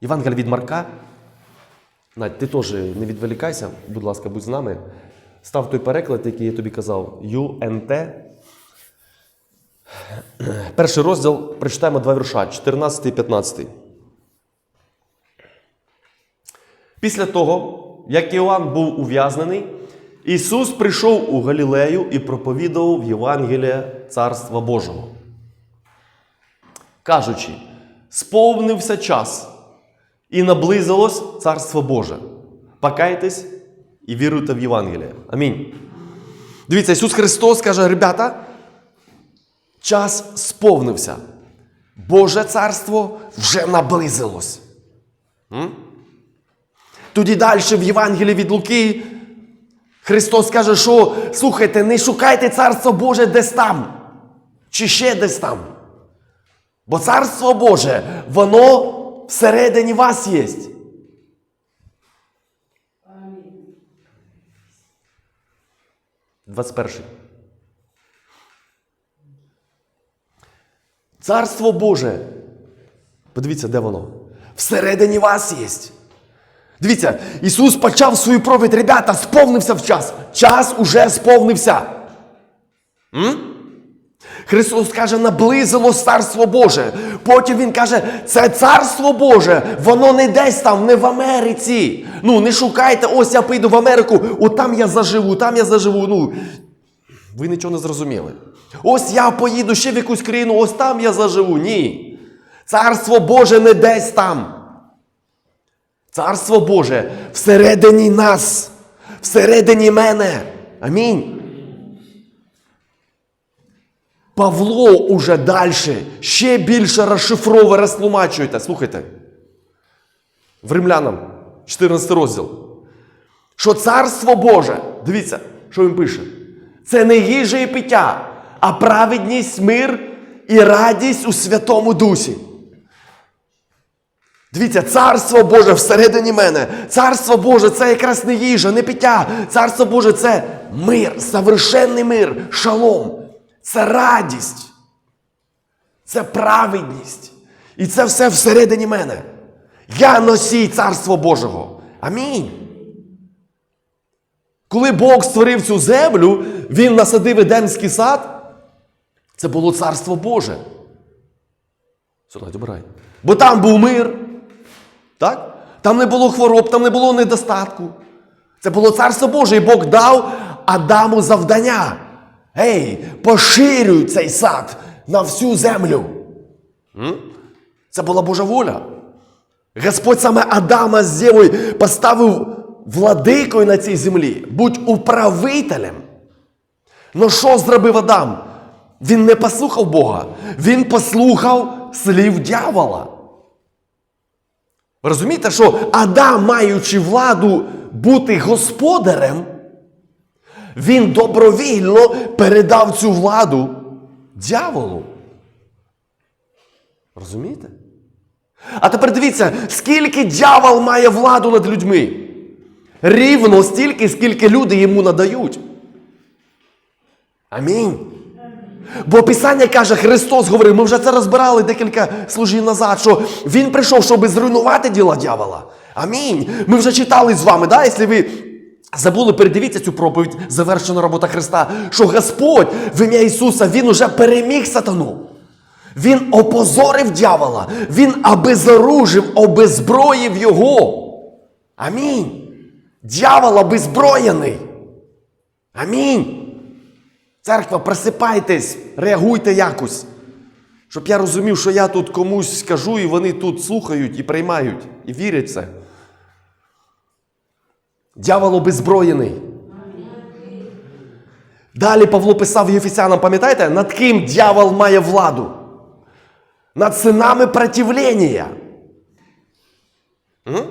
Євангелія від Марка. Надь, ти теж не відволікайся, будь ласка, будь з нами. Став той переклад, який я тобі казав, ЮНТ. Перший розділ прочитаємо два вірша, 14 і 15. Після того, як Іоанн був ув'язнений, Ісус прийшов у Галілею і проповідував Євангеліє Царства Божого. Кажучи, сповнився час, і наблизилось Царство Боже. Покайтесь і віруйте в Євангеліє. Амінь. Дивіться, Ісус Христос каже, ребята, час сповнився. Боже царство вже наблизилось. М? Тоді далі в Євангелії від Луки Христос каже, що слухайте, не шукайте царство Боже десь там, чи ще десь там. Бо царство Боже, воно всередині вас є. Амінь. 21. Царство Боже. Подивіться, де воно? Всередині вас є. Дивіться, Ісус почав свою проповідь, ребята, сповнився в час. Час уже сповнився. М? Христос каже, наблизилось царство Боже. Потім Він каже, це царство Боже, воно не десь там, не в Америці. Ну, не шукайте, ось я поїду в Америку, от там я заживу, там я заживу. Ну, ви нічого не зрозуміли. Ось я поїду ще в якусь країну, ось там я заживу. Ні. Царство Боже не десь там. Царство Боже всередині нас, всередині мене. Амінь. Павло уже далі ще більше розшифровує, розтлумачуєте. Слухайте. В Римлянам, 14 розділ. Що царство Боже, дивіться, що він пише. Це не їжа і пиття, а праведність, мир і радість у Святому Дусі. Дивіться, царство Боже всередині мене. Царство Боже це якраз не їжа, не пиття. Царство Боже це мир, совершенний мир, шалом. Це радість. Це праведність. І це все всередині мене. Я носій Царства Божого. Амінь. Коли Бог створив цю землю, Він насадив Едемський сад, це було Царство Боже. Обирай. Бо там був мир. Так? Там не було хвороб, там не було недостатку. Це було Царство Боже, і Бог дав Адаму завдання. Ей, поширюй цей сад на всю землю. Це була Божа воля. Господь саме Адама з Євою поставив владикою на цій землі, будь управителем. Ну що зробив Адам? Він не послухав Бога, він послухав слів дьявола. Розумієте, що Адам, маючи владу бути господарем, він добровільно передав цю владу дьяволу. Розумієте? А тепер дивіться, скільки дьявол має владу над людьми. Рівно стільки, скільки люди йому надають. Амінь. Бо Писання каже, Христос говорив, ми вже це розбирали декілька служів назад, що Він прийшов, щоб зруйнувати діла дьявола. Амінь. Ми вже читали з вами, да, якщо ви забули, передивіться цю проповідь, завершена робота Христа, що Господь в ім'я Ісуса, Він уже переміг сатану. Він опозорив дьявола, він обезоружив, обезброїв його. Амінь. Дьявол обезброєний. Амінь. Церква, просипайтесь, реагуйте якось. Щоб я розумів, що я тут комусь скажу, і вони тут слухають і приймають, і вірять це. Дьявол обезброєний. Далі Павло писав Єфесянам, пам'ятаєте, над ким дьявол має владу? Над синами противлення. М?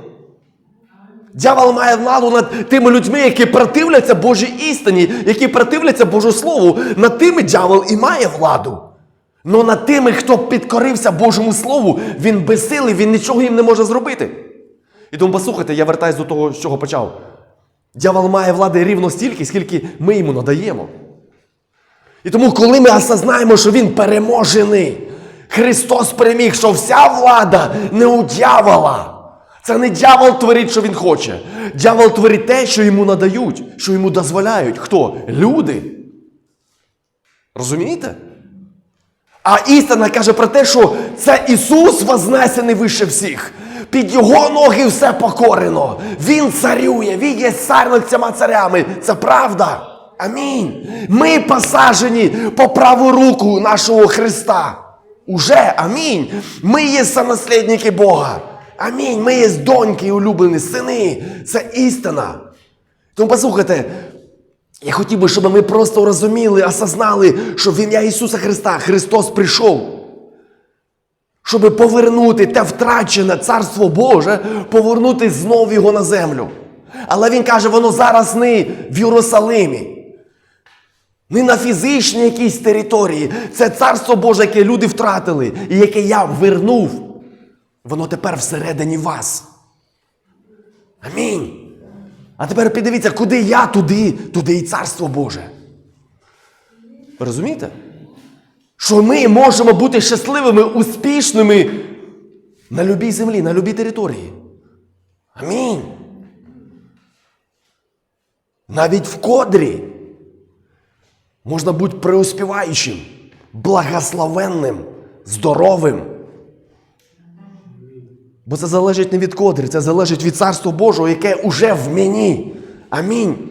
Дьявол має владу над тими людьми, які противляться Божій істині, які противляться Божу Слову. Над тими дьявол і має владу. Но над тими, хто підкорився Божому Слову, він безсилий, він нічого їм не може зробити. І тому послухайте, я вертаюсь до того, з чого почав. Дьявол має влади рівно стільки, скільки ми йому надаємо. І тому, коли ми осознаємо, що він переможений, Христос переміг, що вся влада не у дьявола, Це не дьявол творить, що він хоче. Дьявол творить те, що йому надають, що йому дозволяють. Хто? Люди. Розумієте? А істина каже про те, що це Ісус вознесений вище всіх. Під його ноги все покорено. Він царює, він є цар над всіма царями. Це правда. Амінь. Ми посаджені по праву руку нашого Христа. Уже амінь. Ми є самослідники Бога. Амінь. Ми є доньки і улюблені сини. Це істина. Тому послухайте, я хотів би, щоб ми просто розуміли, осознали, що в ім'я Ісуса Христа Христос прийшов. Щоб повернути те втрачене Царство Боже, повернути знову його на землю. Але Він каже, воно зараз не в Єрусалимі. Не на фізичній якійсь території. Це царство Боже, яке люди втратили, і яке я вернув. Воно тепер всередині вас. Амінь. А тепер піддивіться, куди я, туди, туди і царство Боже. Розумієте? Що ми можемо бути щасливими, успішними на любій землі, на любій території. Амінь. Навіть в кодрі можна бути преуспіваючим, благословенним, здоровим. Бо це залежить не від кодрі, це залежить від Царства Божого, яке уже в мені. Амінь.